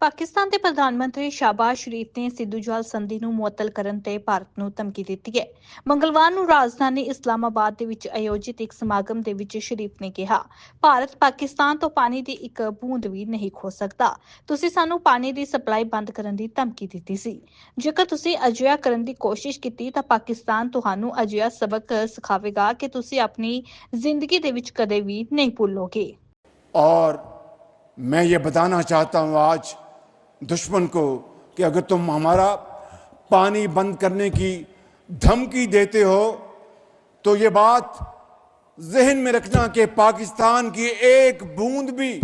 ਪਾਕਿਸਤਾਨ ਦੇ ਪ੍ਰਧਾਨ ਮੰਤਰੀ ਸ਼ਾਬਾਜ਼ ਸ਼ਰੀਫ ਨੇ ਸਿੱਧੂ ਜਲ ਸੰਧੀ ਨੂੰ ਮੁਅੱਤਲ ਕਰਨ ਤੇ ਭਾਰਤ ਨੂੰ ਧਮਕੀ ਦਿੱਤੀ ਹੈ ਮੰਗਲਵਾਰ ਨੂੰ ਰਾਜਧਾਨੀ ਇਸਲਾਮਾਬਾਦ ਦੇ ਵਿੱਚ ਆਯੋਜਿਤ ਇੱਕ ਸਮਾਗਮ ਦੇ ਵਿੱਚ ਸ਼ਰੀਫ ਨੇ ਕਿਹਾ ਭਾਰਤ ਪਾਕਿਸਤਾਨ ਤੋਂ ਪਾਣੀ ਦੀ ਇੱਕ ਬੂੰਦ ਵੀ ਨਹੀਂ ਖੋ ਸਕਦਾ ਤੁਸੀਂ ਸਾਨੂੰ ਪਾਣੀ ਦੀ ਸਪਲਾਈ ਬੰਦ ਕਰਨ ਦੀ ਧਮਕੀ ਦਿੱਤੀ ਸੀ ਜੇਕਰ ਤੁਸੀਂ ਅਜਿਹਾ ਕਰਨ ਦੀ ਕੋਸ਼ਿਸ਼ ਕੀਤੀ ਤਾਂ ਪਾਕਿਸਤਾਨ ਤੁਹਾਨੂੰ ਅਜਿਹਾ ਸਬਕ ਸਿਖਾਵੇਗਾ ਕਿ ਤੁਸੀਂ ਆਪਣੀ ਜ਼ਿੰਦਗੀ ਦੇ ਵਿੱਚ ਕਦੇ ਵੀ ਨਹੀਂ ਭੁੱਲੋਗੇ और मैं ये बताना चाहता हूं आज دشمن کو کہ اگر تم ہمارا پانی بند کرنے کی دھمکی دیتے ہو، تو یہ بات ذہن میں رکھنا کہ پاکستان کی ایک بوند بھی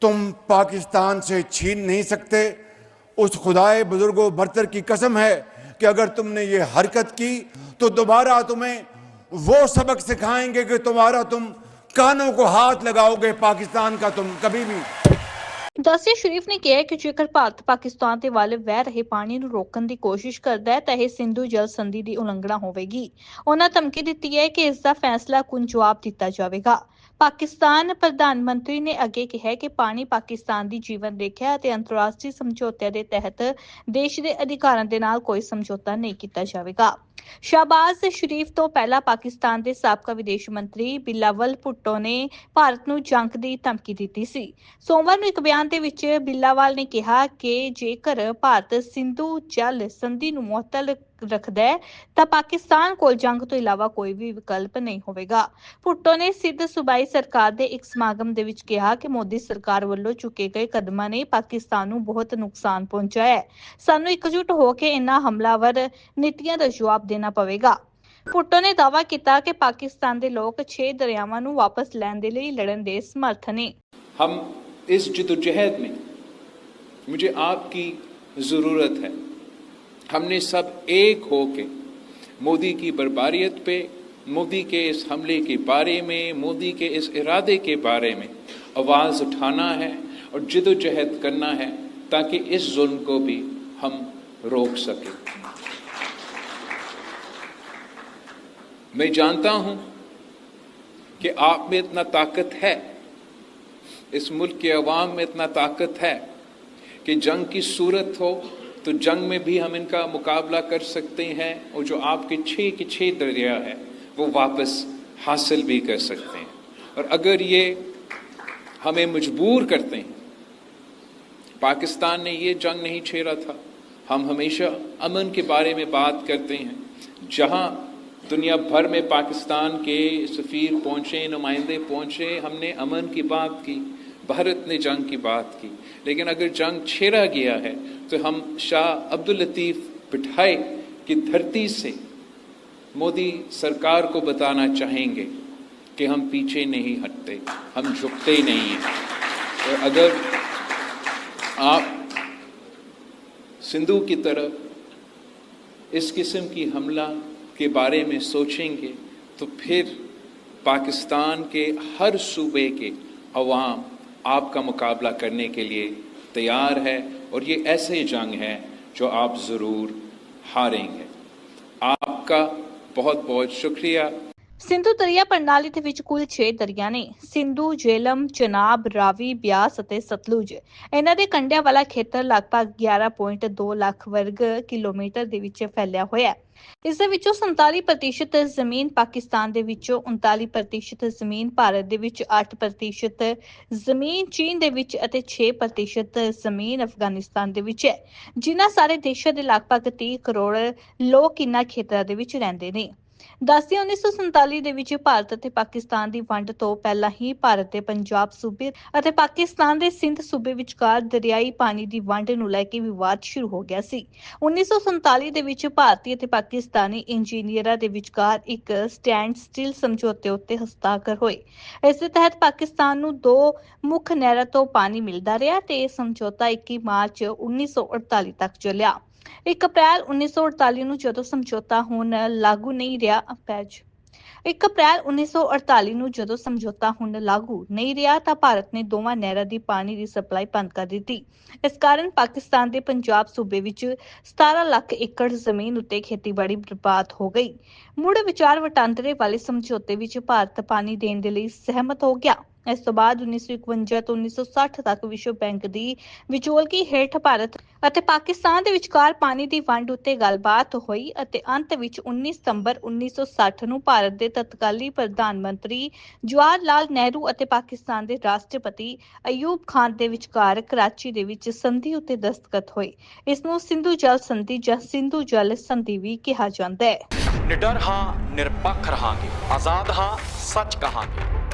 تم پاکستان سے چھین نہیں سکتے۔ اس خدائے بزرگ و برتر کی قسم ہے کہ اگر تم نے یہ حرکت کی تو دوبارہ تمہیں وہ سبق سکھائیں گے کہ تمہارا تم کانوں کو ہاتھ لگاؤ گے، پاکستان کا تم کبھی بھی۔ ਦੱਸਿਆ ਸ਼ਰੀਫ ਨੇ ਕਿਹਾ ਕਿ ਜੇਕਰ ਭਾਰਤ ਪਾਕਿਸਤਾਨ ਦੇ ਵੱਲ ਵਹਿ ਰਹੇ ਪਾਣੀ ਨੂੰ ਰੋਕਣ ਦੀ ਕੋਸ਼ਿਸ਼ ਕਰਦਾ ਹੈ, ਤਾਂ ਇਹ ਸਿੰਧੂ ਜਲ ਸੰਧੀ ਦੀ ਉਲੰਘਣਾ ਹੋਵੇਗੀ। ਉਹਨਾਂ ਧਮਕੀ ਦਿੱਤੀ ਹੈ ਕਿ ਇਸ ਦਾ ਫੈਸਲਾ ਕੁਨ ਜਵਾਬ ਦਿੱਤਾ ਜਾਵੇਗਾ। ਪਾਕਿਸਤਾਨ ਪ੍ਰਧਾਨ ਮੰਤਰੀ ਨੇ ਅੱਗੇ ਕਿਹਾ ਕਿ ਪਾਣੀ ਪਾਕਿਸਤਾਨ ਦੀ ਜੀਵਨ ਰੇਖਿਆ ਅਤੇ ਅੰਤਰਰਾਸ਼ਟਰੀ ਸਮਝੌਤਿਆਂ ਦੇ ਤਹਿਤ ਦੇਸ਼ ਦੇ ਅਧਿਕਾਰਾਂ ਦੇ ਨਾਲ ਕੋਈ ਸਮਝੌਤਾ ਨਹੀਂ ਕੀਤਾ ਜਾਵੇਗਾ। ਸ਼ਾਬਾਜ਼ ਸ਼ਰੀਫ ਤੋਂ ਪਹਿਲਾਂ ਪਾਕਿਸਤਾਨ ਦੇ ਸਾਬਕਾ ਵਿਦੇਸ਼ ਮੰਤਰੀ ਬਿਲਾਵਲ ਭੁੱਟੋ ਨੇ ਭਾਰਤ ਨੂੰ ਜੰਗ ਦੀ ਧਮਕੀ ਦਿੱਤੀ ਸੀ। ਸੋਮਵਾਰ ਨੂੰ ਇੱਕ ਬਿਆਨ ਦੇ ਵਿੱਚ ਬਿੱਲਾਵਾਲ ਨੇ ਕਿਹਾ ਕਿ ਜੇਕਰ ਭਾਰਤ ਸਿੰਧੂ ਜਲ ਸੰਧੀ ਨੂੰ ਮੁਅੱਤਲ ਰੱਖਦਾ ਹੈ ਤਾਂ ਪਾਕਿਸਤਾਨ ਕੋਲ ਜੰਗ ਤੋਂ ਇਲਾਵਾ ਕੋਈ ਵੀ ਵਿਕਲਪ ਨਹੀਂ ਹੋਵੇਗਾ ਭੁੱਟੋ ਨੇ ਸਿੱਧ ਸੂਬਾਈ ਸਰਕਾਰ ਦੇ ਇੱਕ ਸਮਾਗਮ ਦੇ ਵਿੱਚ ਕਿਹਾ ਕਿ ਮੋਦੀ ਸਰਕਾਰ ਵੱਲੋਂ ਚੁੱਕੇ ਗਏ ਕਦਮਾਂ ਨੇ ਪਾਕਿਸਤਾਨ ਨੂੰ ਬਹੁਤ ਨੁਕਸਾਨ ਪਹੁੰਚਾਇਆ ਹੈ ਸਾਨੂੰ ਇਕਜੁੱਟ ਹੋ ਕੇ ਇਨ੍ਹਾਂ ਹਮਲਾਵਰ ਨੀਤੀਆਂ ਦਾ ਜਵਾਬ ਦੇਣਾ ਪਵੇਗਾ ਭੁੱਟੋ ਨੇ ਦਾਅਵਾ ਕੀਤਾ ਕਿ ਪਾਕਿਸਤਾਨ ਦੇ ਲੋਕ 6 ਦਰਿਆਵਾਂ ਨੂੰ ਵਾਪਸ ਲੈਣ ਦੇ ਲਈ ਲੜਨ ਦੇ ਸਮਰਥ ਨੇ हम इस जदोजहद में मुझे आपकी ज़रूरत है ہم نے سب ایک ہو کے مودی کی برباریت پہ، مودی کے اس حملے کے بارے میں، مودی کے اس ارادے کے بارے میں آواز اٹھانا ہے اور جد و جہد کرنا ہے تاکہ اس ظلم کو بھی ہم روک سکیں۔ میں جانتا ہوں کہ آپ میں اتنا طاقت ہے، اس ملک کے عوام میں اتنا طاقت ہے کہ جنگ کی صورت ہو تو جنگ میں بھی ہم ان کا مقابلہ کر سکتے ہیں اور جو آپ کے چھ کے چھ دریا ہے، وہ واپس حاصل بھی کر سکتے ہیں۔ اور اگر یہ ہمیں مجبور کرتے ہیں، پاکستان نے یہ جنگ نہیں چھیڑا تھا۔ ہم ہمیشہ امن کے بارے میں بات کرتے ہیں۔ جہاں دنیا بھر میں پاکستان کے سفیر پہنچے، نمائندے پہنچے، ہم نے امن کی بات کی۔ بھارت نے جنگ کی بات کی، لیکن اگر جنگ چھیڑا گیا ہے تو ہم شاہ عبد الطیف بٹھائے کی دھرتی سے مودی سرکار کو بتانا چاہیں گے کہ ہم پیچھے نہیں ہٹتے، ہم جھکتے نہیں ہیں۔ اور اگر آپ سندھو کی طرف اس قسم کی حملہ کے بارے میں سوچیں گے تو پھر پاکستان کے ہر صوبے کے عوام آپ کا مقابلہ کرنے کے لیے تیار ہے اور یہ ایسے جنگ ہے جو آپ ضرور ہاریں گے۔ آپ کا بہت بہت شکریہ۔ ਸਿੰਧੂ ਦਰਿਆ ਪ੍ਰਣਾਲੀ ਦੇ ਵਿੱਚ ਕੁੱਲ 6 ਦਰਿਆ ਨੇ, ਸਿੰਧੂ ਜੇਲਮ ਚਨਾਬ, ਰਾਵੀ, ਬਿਆਸ ਅਤੇ ਸਤਲੁਜ। ਇਹਨਾਂ ਦੇ ਕੰਢਿਆਂ ਵਾਲਾ ਖੇਤਰ ਲਗਭਗ 11.2 ਲੱਖ ਵਰਗ ਕਿਲੋਮੀਟਰ ਦੇ ਵਿੱਚ ਫੈਲਿਆ ਹੋਇਆ ਹੈ। ਇਸ ਦੇ ਵਿੱਚੋਂ 47% ਜ਼ਮੀਨ ਪਾਕਿਸਤਾਨ ਦੇ ਵਿੱਚੋਂ 39% ਜ਼ਮੀਨ ਭਾਰਤ ਦੇ ਵਿੱਚ 8% ਜ਼ਮੀਨ ਚੀਨ ਦੇ ਵਿੱਚ ਅਤੇ 6% ਜ਼ਮੀਨ ਅਫਗਾਨਿਸਤਾਨ ਦੇ ਵਿੱਚ ਹੈ। ਜਿਨ੍ਹਾਂ ਸਾਰੇ ਦੇਸ਼ਾਂ ਦੇ ਲਗਭਗ 30 ਕਰੋੜ ਲੋਕ ਇਨ੍ਹਾਂ ਖੇਤਰਾਂ ਦੇ ਵਿੱਚ ਰਹਿੰਦੇ ਨੇ। ਦੱਸਦੀ 1947 ਦੇ ਵਿੱਚ ਭਾਰਤ ਅਤੇ ਪਾਕਿਸਤਾਨ ਦੀ ਵੰਡ ਤੋਂ ਪਹਿਲਾਂ ਹੀ ਭਾਰਤ ਦੇ ਪੰਜਾਬ ਸੂਬੇ ਅਤੇ ਪਾਕਿਸਤਾਨ ਦੇ ਸਿੰਧ ਸੂਬੇ ਵਿਚਕਾਰ ਦਰਿਆਈ ਪਾਣੀ ਦੀ ਵੰਡ ਨੂੰ ਲੈ ਕੇ ਵਿਵਾਦ ਸ਼ੁਰੂ ਹੋ ਗਿਆ ਸੀ। 1947 ਦੇ ਵਿੱਚ ਭਾਰਤੀ ਅਤੇ ਪਾਕਿਸਤਾਨੀ ਇੰਜੀਨੀਅਰਾਂ ਦੇ ਵਿਚਕਾਰ ਇੱਕ ਸਟੈਂਡ ਸਟਿਲ ਸਮਝੌਤੇ ਉੱਤੇ ਹਸਤਾਖਰ ਹੋਏ। ਇਸ ਦੇ ਤਹਿਤ ਪਾਕਿਸਤਾਨ ਨੂੰ ਦੋ ਮੁੱਖ ਨਹਿਰਾਂ ਤੋਂ ਪਾਣੀ ਮਿਲਦਾ ਰਿਹਾ ਤੇ ਇਹ ਸਮਝੌਤਾ 21 ਮਾਰਚ 1948 ਤੱਕ ਚੱਲਿਆ। 1 ਅਪ੍ਰੈਲ 1948 ਨੂੰ ਜਦੋਂ ਸਮਝੌਤਾ ਹੁਣ ਲਾਗੂ ਨਹੀਂ ਰਿਹਾ, ਪੈਜ। 1 ਅਪ੍ਰੈਲ 1948 ਨੂੰ ਜਦੋਂ ਸਮਝੌਤਾ ਹੁਣ ਲਾਗੂ ਨਹੀਂ ਰਿਹਾ, ਤਾਂ ਭਾਰਤ ਨੇ ਦੋਵਾਂ ਨਹਿਰਾਂ ਦੀ ਪਾਣੀ ਦੀ ਸਪਲਾਈ ਬੰਦ ਕਰ ਦਿੱਤੀ। ਇਸ ਕਾਰਨ ਪਾਕਿਸਤਾਨ ਦੇ ਪੰਜਾਬ ਸੂਬੇ ਵਿੱਚ 17 ਲੱਖ ਏਕੜ ਜ਼ਮੀਨ ਉੱਤੇ ਖੇਤੀਬਾੜੀ ਬਰਬਾਦ ਹੋ ਗਈ। ਮੁੜ ਵਿਚਾਰ ਵਟਾਂਦਰੇ ਵਾਲੇ ਸਮਝੌਤੇ ਵਿੱਚ ਭਾਰਤ ਪਾਣੀ ਦੇਣ ਦੇ ਲਈ ਸਹਿਮਤ ਹੋ ਗਿਆ। ਇਸ ਤੋਂ ਬਾਅਦ 1951 ਤੋਂ 1960 ਤੱਕ ਵਿਸ਼ਵ ਬੈਂਕ ਦੀ ਵਿਚੋਲਗੀ ਹੇਠ ਭਾਰਤ ਅਤੇ ਪਾਕਿਸਤਾਨ ਦੇ ਵਿਚਕਾਰ ਪਾਣੀ ਦੀ ਵੰਡ ਉੱਤੇ ਗੱਲਬਾਤ ਹੋਈ ਅਤੇ ਅੰਤ ਵਿੱਚ 19 ਸਤੰਬਰ 1960 ਨੂੰ ਭਾਰਤ ਦੇ ਤਤਕਾਲੀ ਪ੍ਰਧਾਨ ਮੰਤਰੀ ਜਵਾਹਰ ਲਾਲ ਨਹਿਰੂ ਅਤੇ ਪਾਕਿਸਤਾਨ ਦੇ ਰਾਸ਼ਟਰਪਤੀ ਅਯੂਬ ਖਾਨ ਦੇ ਵਿਚਕਾਰ ਕਰਾਚੀ ਦੇ ਵਿੱਚ ਸੰਧੀ ਉੱਤੇ ਦਸਤਖਤ ਹੋਏ। ਇਸ ਨੂੰ ਸਿੰਧੂ ਜਲ ਸੰਧੀ ਜਾਂ ਸਿੰਧੂ ਜਲ ਸੰਧੀ ਵੀ ਕਿਹਾ ਜਾਂਦਾ ਹੈ। ਨਿਡਰ ਹਾਂ, ਨਿਰਪੱਖ ਰਹਾਂਗੇ। ਆਜ਼ਾਦ ਹਾਂ, ਸੱਚ ਕਹਾਂਗੇ।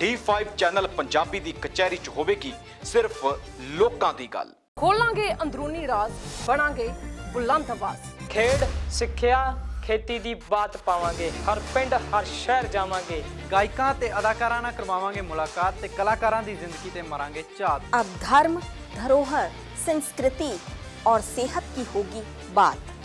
D5 ਚੈਨਲ ਪੰਜਾਬੀ ਦੀ ਕਚਹਿਰੀ 'ਚ ਹੋਵੇਗੀ ਸਿਰਫ ਲੋਕਾਂ ਦੀ ਗੱਲ ਖੋਲਾਂਗੇ ਅੰਦਰੂਨੀ ਰਾਜ਼ ਬਣਾਂਗੇ ਬੁਲੰਦ ਆਵਾਜ਼ ਖੇਡ ਸਿੱਖਿਆ ਖੇਤੀ ਦੀ ਬਾਤ ਪਾਵਾਂਗੇ ਹਰ ਪਿੰਡ ਹਰ ਸ਼ਹਿਰ ਜਾਵਾਂਗੇ ਗਾਇਕਾਂ ਤੇ ਅਦਾਕਾਰਾਂ ਨਾਲ ਕਰਵਾਵਾਂਗੇ ਮੁਲਾਕਾਤ ਤੇ ਕਲਾਕਾਰਾਂ ਦੀ ਜ਼ਿੰਦਗੀ ਤੇ ਮਾਰਾਂਗੇ ਝਾਤ अब धर्म धरोहर संस्कृति और सेहत की होगी बात